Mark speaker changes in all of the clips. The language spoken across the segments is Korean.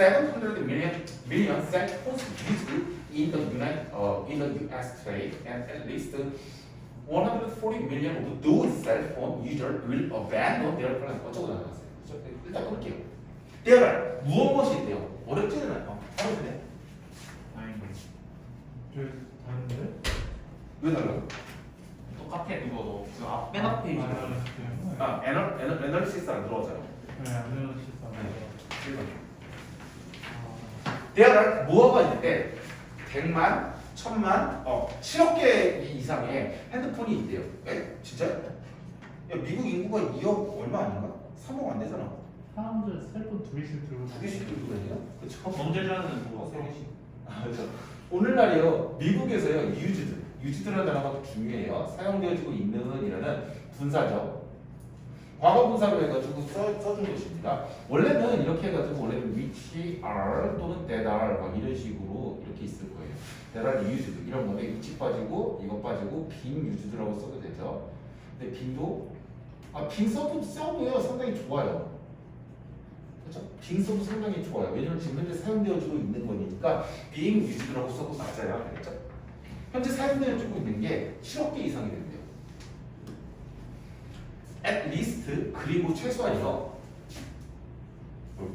Speaker 1: 700 million million cell phones used in the United uh, in the US today, and at least 140 million of those cell phone users will abandon their plan. 어쩌고 나왔어요. 일단 끊을게요. There are 무엇 무엇이 있대요. 어렵지는 않아요. 어렵네.
Speaker 2: 저 다른데?
Speaker 1: 왜 달라?
Speaker 3: 똑같아 그거 그앞맨 앞에 있는 거.
Speaker 1: 아, 에너 에너 에너리시스 안 들어오잖아.
Speaker 2: 네, 안녕하십
Speaker 1: are 뭐가 있는데 100만, 1000만, 어, 7억 개 이상의 핸드폰이 있대요. 에? 진짜? 야, 미국 인구가 2억 얼마 아닌가? 3억 안 되잖아.
Speaker 2: 사람들 셀폰 두 개씩 들고
Speaker 1: 두 개씩 들고 다니나? 그쵸?
Speaker 3: 범죄자는 뭐 세 개씩.
Speaker 1: 아, 그렇죠. 오늘날이요 미국에서요 유즈드 유즈드라는 단어가 중요해요 사용되어지고 있는 이라는 분사죠 과거 분사로 해가지고 써, 써준 것입니다 원래는 이렇게 해가지고 원래는 which are 또는 that are 막 이런 식으로 이렇게 있을 거예요 that are used 이런 건데 which 빠지고 이거 빠지고 빈 유즈드라고 써도 되죠 근데 빈도 아빈 써도 써도요 상당히 좋아요 그렇죠? 빈 써도 상당히 좋아요. 왜냐면 지금 현재 사용되어지고 있는 거니까 being used라고 써도 맞아요. 알겠죠? 현재 사용되어지고 있는 게 7억 개 이상이 된대요. At least 그리고 최소한이요.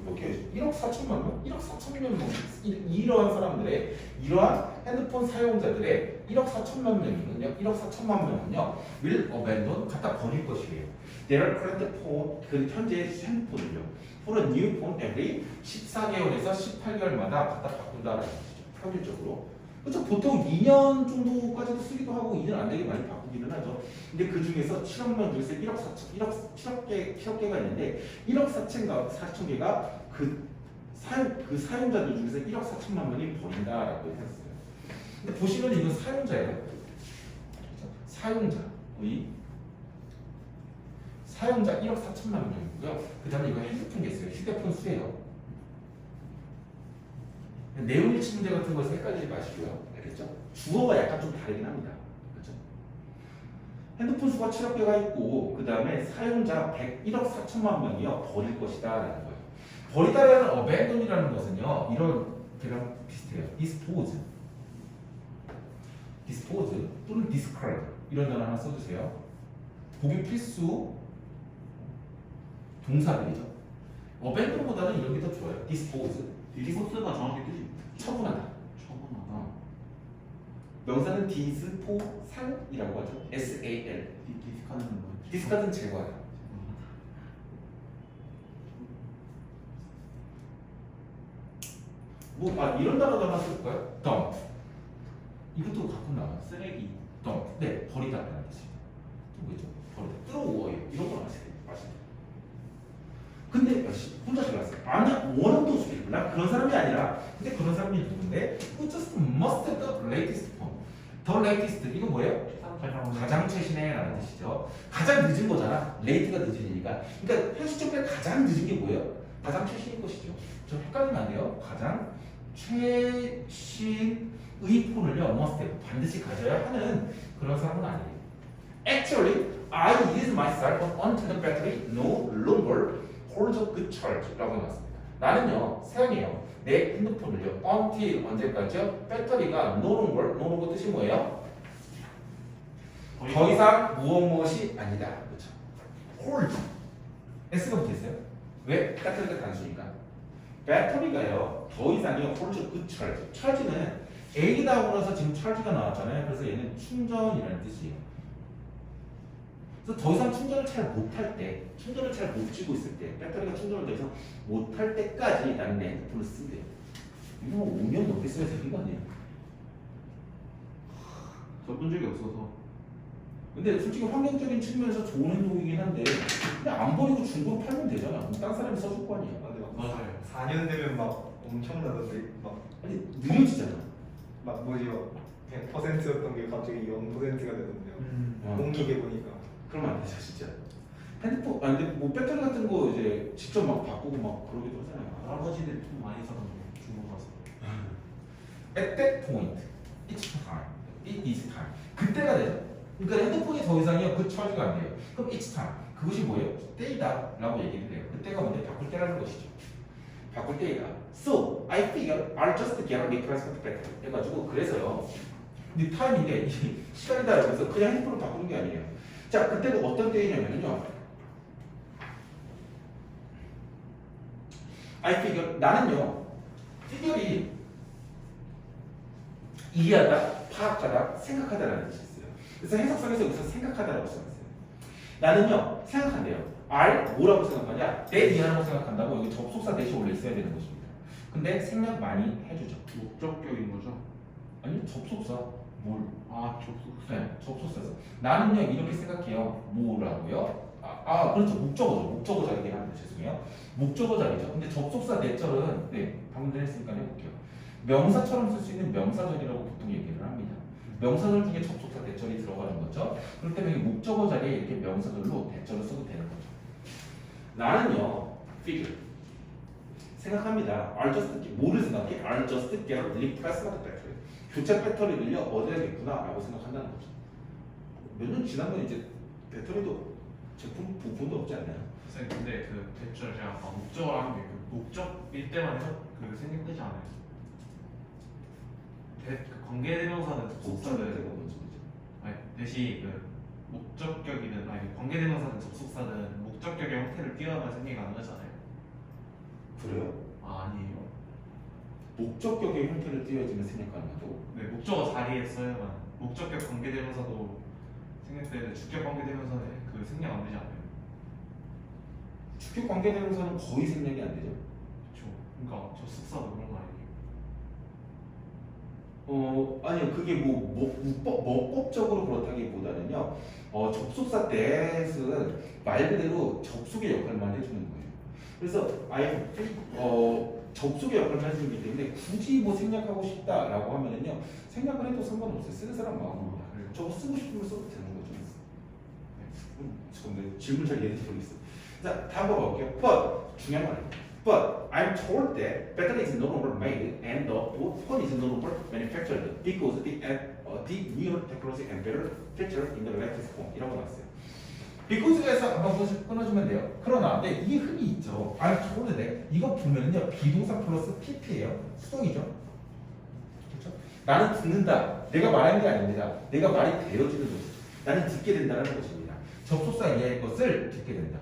Speaker 1: 몇 개? 1억 4천만 명? 1억 4천만 명 이- 이러한 사람들의 이러한 핸드폰 사용자들의 1억 4천만 명이면요 1억 4천만 명은요 will abandon 갖다 버릴 것이에요 their current phone 그 현재 핸드폰을요 for a new phone every 14개월에서 18개월마다 갖다 바꾼다라는 것이죠 평균적으로 그렇죠 보통 2년 정도까지도 쓰기도 하고 2년 안 되게 많이 바꾸기는 하죠 근데 그 중에서 7억 명 중에서 1억 4천 1억 7억 개 7억 개가 있는데 1억 4천가 4천 개가 그 사용 그 사용자들 중에서 1억 4천만 명이 버린다라고 했어요. 근데 보시면 이건 사용자예요. 사용자의 사용자 1억 4천만 명이고요. 그 다음에 이거 핸드폰이 있어요. 휴대폰 수예요. 내용 일치 문제 같은 것을 헷갈리지 마시고요. 알겠죠? 주어가 약간 좀 다르긴 합니다. 그렇죠? 핸드폰 수가 7억 개가 있고 그 다음에 사용자 100, 1억 4천만 명이요 버릴 것이다 라는 거예요. 버리다라는 abandon이라는 것은요 이런 개랑 비슷해요. dispose, dispose 또는 discard 이런 단어 하나 써주세요. 보기 필수 동사들이죠. abandon보다는 이런 게 더 좋아요. dispose,
Speaker 3: 디스코스가 정확히 뜻이
Speaker 1: 처분하다.
Speaker 3: 처분하다.
Speaker 1: 어. 명사는 disposal이라고 하죠. S-A-L.
Speaker 3: 디- 디스카는 뭐?
Speaker 1: 디스카드는 제거하다. 뭐, 아, 이런 단어도 하나 쓸까요? dump. 이것도 가끔 나와요.
Speaker 3: 쓰레기.
Speaker 1: dump. 네, 버리다라는 뜻이에요. 또 뭐죠? 버리다. 뜨거워요. 이런 걸? 아시죠? 근데, 혼자 잘났어요. 아니야, 원한도 수익. 난 그런 사람이 아니라. 근데 그런 사람이 누군데? Who just must have the latest phone. The latest. 이거 뭐예요?
Speaker 2: 가장
Speaker 1: 가장 최신의 라는 뜻이죠. 가장 늦은 거잖아. 레이트가 늦으니까. 그러니까 현실적으로 가장 늦은 게 뭐예요? 가장 최신의 것이죠. 저 헷갈리면 안 돼요. 가장 최신의 폰을요, have 반드시 가져야 하는 그런 사람은 아니에요. Actually, I use my cell phone until the battery no longer holds a good charge라고 나왔습니다. 나는요, 사용해요. 내 핸드폰을요, until 언제까지요? 배터리가 no longer, no longer 뜻이 뭐예요? 더 이상 무엇 무엇이 아니다. 그렇죠. hold. s가 붙어 있어요. 왜? 배터리가 단수니까. 배터리가요. 더 이상이요. hold good charge. charge는 A 나오고 나서 지금 charge가 나왔잖아요. 그래서 얘는 충전이라는 뜻이에요. 그래서 더 이상 충전을 잘 못할 때, 충전을 잘 못 쥐고 있을 때, 배터리가 충전을 더 이상 못할 때까지 나는 내 핸드폰을 쓴대요. 이거 뭐 5년 넘게 써야 되는 거 아니에요?
Speaker 3: 써본 적이 없어서.
Speaker 1: 근데 솔직히 환경적인 측면에서 좋은 행동이긴 한데 그냥 안 버리고 중고로 팔면 되잖아. 그럼 딴 사람이 써줄 거 아니야.
Speaker 4: 아, 근데 막
Speaker 3: 맞아요.
Speaker 4: 4년 되면 막 엄청나던데 막,
Speaker 1: 아니 느려지잖아.
Speaker 4: 막 뭐지 막 100%였던 게 갑자기 0%가 되던데요
Speaker 2: 음.
Speaker 1: 어,
Speaker 4: 공익에 보니까
Speaker 1: 그러면 안 되죠 진짜. 핸드폰 아 근데 뭐 배터리 같은 거 이제 직접 막 바꾸고 막 그러기도 하잖아요.
Speaker 3: 할아버지들 돈 많이 사는 중국 가서.
Speaker 1: At that point, it's time. It is time. 그때가 되죠. 그러니까 핸드폰이 더 이상이요 그 처리가 안 돼요. 그럼 it's time. 그것이 뭐예요? 때이다라고 얘기를 해요. 그때가 뭔데 바꿀 때라는 것이죠. 바꿀 때가 So I figure I'll just get a replacement better 해가지고 그래서요 이 타임인데 이 시간이다 그래서 그냥 핸드폰을 바꾸는 게 아니에요 자 그때도 어떤 때이냐면요 I figure 나는요 figure이 이해하다, 파악하다, 생각하다라는 뜻이 있어요. 그래서 해석상에서 여기서 생각하다라고 써놨어요. 나는요 생각한대요. R 뭐라고 생각하냐? 내 이해하라고 생각한다고 여기 접속사 대신 원래 있어야 되는 것입니다. 근데 생각 많이 해주죠.
Speaker 3: 목적격인 거죠?
Speaker 1: 아니 접속사 뭘?
Speaker 3: 아 접속.
Speaker 1: 네, 접속사에서 나는요 이렇게 생각해요. 뭐라고요? 아, 아 그렇죠 목적어죠. 목적어 자리긴 합니다. 죄송해요. 목적어 자리죠. 근데 접속사 대절은 네 방금 전에 했으니까 해볼게요. 명사처럼 쓸 수 있는 명사절이라고 보통 얘기를 합니다. 명사절 중에 접속사 대절이 들어가는 거죠. 그렇기 때문에 이 목적어 자리에 이렇게 명사절로 대절을 써도 되는 거죠. 나는요 figure 생각합니다. I'll just get- 뭐를 생각해? I'll just get replacement battery. 교체 배터리를요 얻어야겠구나라고 생각한다는 거죠. 몇 년 지나면 이제 배터리도 제품 부품도 없지 않나요?
Speaker 3: 선생님 근데 그 대출 제가 아까 목적을 하는 게그 목적일 때만 해서 그 생략되지 않아요. 대, 그 관계대명사는 접속사는
Speaker 1: 때가 먼저 그죠?
Speaker 3: 아니 대시 그 목적격이든 아니 관계대명사든 접속사든 목적격의 형태를 띄어야만 생략이 가능하잖아요.
Speaker 1: 그래요?
Speaker 3: 아 아니에요.
Speaker 1: 목적격의 형태를 띄어지면 생략하는 것도
Speaker 3: 네 목적어 자리에 써야만 목적격 관계대명사도 생략되는데 주격 관계대명사는 그 생략 안 되지 않아요.
Speaker 1: 주격 관계대명사는 거의 생략이 안 되죠.
Speaker 3: 그렇죠. 그러니까 접속사도 그런 거 아니에요.
Speaker 1: 어 아니요 그게 뭐, 뭐 문법 그렇다기보다는요 어 접속사 대은 말 그대로 접속의 역할만 해주는 거예요. 그래서 아예 어 접속의 역할만 해주기 때문에 굳이 뭐 생략하고 싶다라고 하면은요 생략을 해도 상관없어요. 쓰는 사람 마음입니다. 저거 쓰고 싶으면 써도 되는 거죠. 음, 잠깐만 질문 잘 이해될지 모르겠어. 자 다음 거 볼게요. But 중요한 말이에요. But I'm told that battery is no longer made and the phone is no longer manufactured because the uh, the newer technology and better feature in the latest phone 이라고 나왔어요. Because에서 한번 끊어주- 끊어주면 돼요. 그러나 네, 이게 흠이 있죠. I'm told that 이거 보면은요 비동사 플러스 PP예요. 수동이죠. 그렇죠? 나는 듣는다. 내가 말하는 게 아닙니다. 내가 말이 되어지는 것이죠. 나는 듣게 된다는 것입니다. 접속사 이하의 것을 듣게 된다.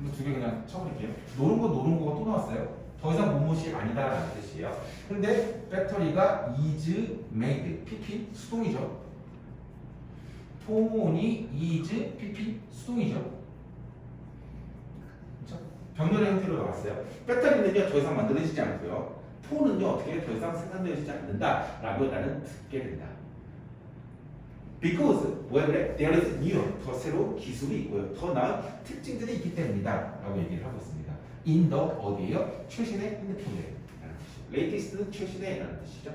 Speaker 1: 이거 두 개 그냥 쳐버릴게요. 노는 거 노는 거가 또 나왔어요. 더 이상 무엇이 아니다라는 뜻이에요. 근데 배터리가 is made, pp 수동이죠. 폰이 is pp 수동이죠. 그렇죠? 병렬의 형태로 나왔어요. 배터리는요 더 이상 만들어지지 않고요. 폰은요 어떻게 더 이상 생산되어지지 않는다라고 나는 듣게 된다. Because 왜 그래? There is newer 더 새로운 기술이 있고요. 더 나은 특징들이 있기 때문이다. 라고 얘기를 하고 있습니다. In the 어디에요? 최신의 핸드폰에 라는 뜻이죠. Latest는 최신의 라는 뜻이죠.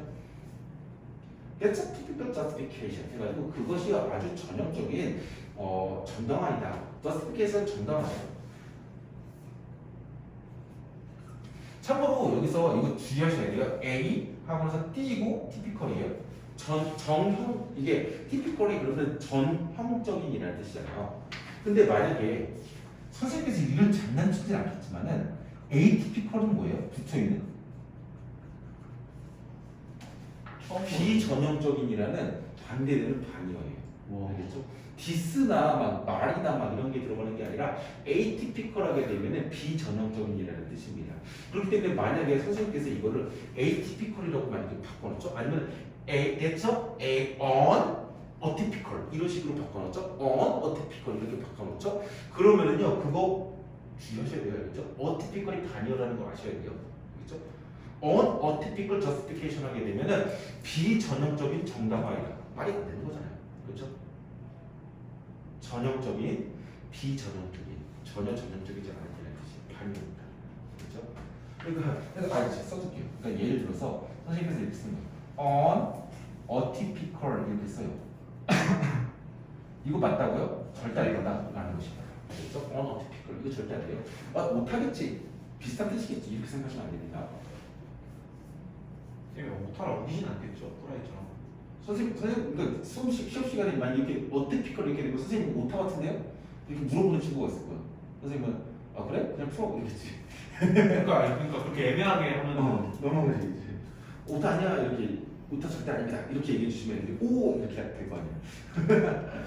Speaker 1: That's a typical justification 해가지고 그것이 아주 전형적인 어, 정당화이다. justification 정당화예요. 참고로 여기서 이거 주의하셔야 돼요. A 하고나서 T이고 typical이에요. 전 정형 이게 typically 그러면 전형적인 이라는 뜻이잖아요. 근데 만약에 선생님께서 이런 장난치진 않겠지만은 atypical은 뭐예요? 붙여 있는
Speaker 3: 처음
Speaker 1: 비전형적인이라는 반대되는 반이어예요.
Speaker 3: 와.
Speaker 1: 알겠죠? 디스나 막 말이나 막 이런 게 들어가는 게 아니라 atypical하게 되면은 비전형적인 이라는 뜻입니다. 그렇기 때문에 만약에 선생님께서 이거를 atypical이라고 만약에 바꿔놓죠? 아니면 a 됐죠? a on atypical 이런 식으로 바꿔놓죠? on atypical 이렇게 바꿔놓죠? 그러면은요 그거 주의하셔야 돼요, 알겠죠? atypical이 단위라는 거 아셔야 돼요, 알겠죠? on atypical justification 하게 되면은 비전형적인 정당화이다 말이 안 되는 거잖아요, 그렇죠? 전형적인 비전형적인 전혀 전형적이지 않은 뜻이 반입니다. 그렇죠? 그러니까 그러니까 아 이제 써줄게요. 그러니까 예를 들어서 선생님께서 이렇게 쓰는 on atypical 이렇게 써요. 이거 맞다고요? 절대 아니다 라는 것입니다. 그렇죠? on atypical 이거 절대 안 돼요. 아 못하겠지. 비슷한 뜻이겠지 이렇게 생각하시면 안 됩니다.
Speaker 3: 선생님 오타라 우기진 않겠죠? 또라이처럼.
Speaker 1: 선생님 선생님 그러니까 수업 시, 시간에 만약 이렇게 atypical 이렇게 되고 선생님 오타 같은데요? 이렇게 물어보는 친구가 있을 거야. 선생님은 아 그래? 그냥 풀어 이랬지.
Speaker 3: 그러니까 아니, 그러니까 그렇게 애매하게 하면은
Speaker 1: 어, 넘어가지. 오타 아니야 이렇게 오타 절대 아닙니다. 이렇게 얘기해 주시면 애들이 오 이렇게 될 거 아니야.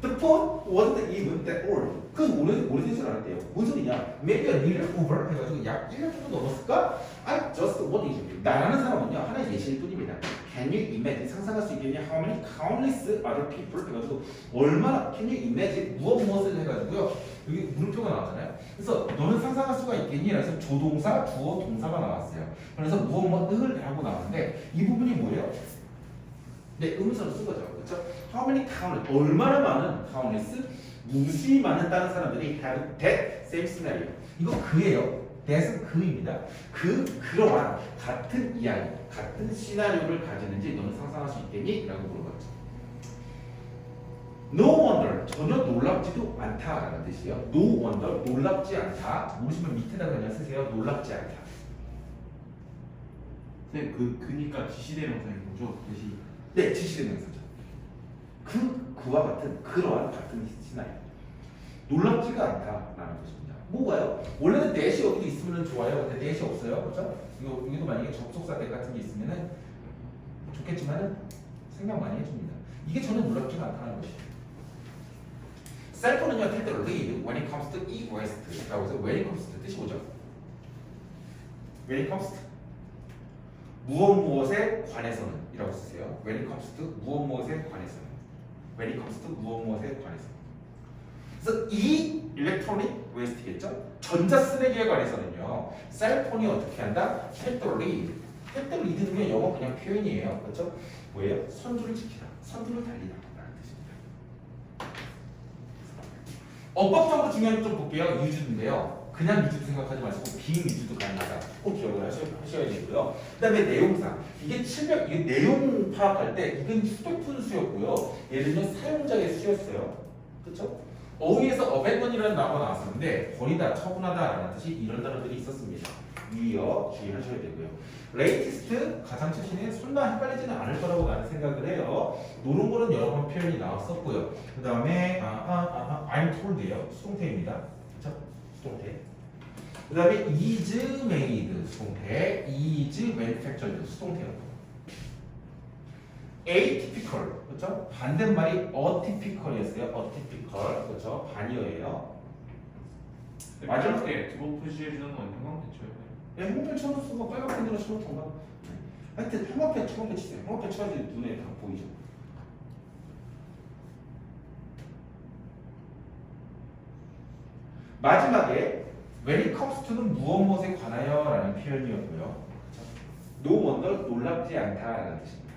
Speaker 1: The phone wasn't even that old. 그 오래 오래되지 않았대요. 뭔 소리냐? Maybe a little over 해가지고 약 1년 정도 넘었을까? I just what is it? 나라는 사람은요 하나의 예시일 뿐입니다. Can you imagine 상상할 수 있겠냐? How many countless other people 해가지고 얼마나 Can you imagine 무엇 무엇을 해가지고요 여기 물음표가 나왔잖아요. 그래서 너는 상상할 수가 있겠니? 그래서 조동사, 주어, 동사가 나왔어요. 그래서 무엇 무엇을 하고 나왔는데 이 부분이 뭐예요? 네, 의문사로 쓴 거죠. 그렇죠? How many count 얼마나 많은 countless 무수히 많은 다른 사람들이 have that same scenario. 이거 그예요. That은 그입니다. 그 그러한 같은 이야기, 같은 시나리오를 가지는지 너는 상상할 수 있겠니? 라고 물어봤죠. No wonder 전혀 놀랍지도 않다라는 뜻이에요. No wonder 놀랍지 않다. 모르시면 밑에다 그냥 쓰세요. 놀랍지 않다.
Speaker 3: 선생님 그 그니까 지시대명사인 거죠 대시
Speaker 1: 네, 지시대명사죠. 그 그와 같은 그러한 같은 시나리오. 놀랍지가 않다라는 것입니다. 뭐가요? 원래는 대시 여기도 있으면 좋아요. 근데 대시 없어요, 그렇죠? 이거 여기도 만약에 접속사 대 같은 게 있으면은 좋겠지만은 생각 많이 해줍니다. 이게 전혀 놀랍지가 않다는 것이에요. 셀프는요, take the lead when it comes to eat west라고 해서 when it comes to 뜻이 뭐죠? when it comes to 무엇 무엇에 관해서는 이라고 쓰세요. when it comes to 무엇 무엇에 관해서는 when it comes to 무엇 무엇에 관해서 그래서 이 일렉트로닉 웨스트겠죠? 전자 쓰레기에 관해서는요. 셀폰이 어떻게 한다? take the lead는 영어 그냥 표현이에요. 그렇죠? 뭐예요? 선두를 지키다. 선두를 달리다 라는 뜻입니다. 어법적으로 중요한 거좀 볼게요. 유주인데요. 그냥 유주 생각하지 마시고 비유주도 가능하다. 꼭 기억을 하셔, 하셔야 되고요. 그 다음에 내용상. 이게 700, 이게 내용 파악할 때 이건 수도푼 수였고요. 얘는요 사용자의 수였어요. 그렇죠? 어휘에서 어벤던이라는 단어가 나왔었는데 버리다, 처분하다라는 뜻이 이런 단어들이 있었습니다. 위어 주의하셔야 되고요. 레이티스트 가장 최신에 설마 헷갈리지는 않을 거라고 나는 생각을 해요. 노는 거는 여러 번 표현이 나왔었고요. 그 다음에 아아 아, I'm told예요. 수동태입니다. 그렇죠? 수동태. 그 다음에 is made 수동태, is manufactured 수동태요. Atypical 그렇죠? 반대말이 atypical이었어요. atypical 그렇죠? 반이어예요. 맞아.
Speaker 3: 맞을 때두번 표시해주는 건 형광대초예요
Speaker 1: 야, 형편 쳐놓은 거 빨간 펜으로 쳐놓던가. 하여튼 형광펜 처음에 치세요. 형광펜 쳐야지 눈에 다 보이죠. 마지막에 when it comes to는 무엇 무엇에 관하여라는 표현이었고요. 그렇죠? no wonder 놀랍지 않다라는 뜻입니다.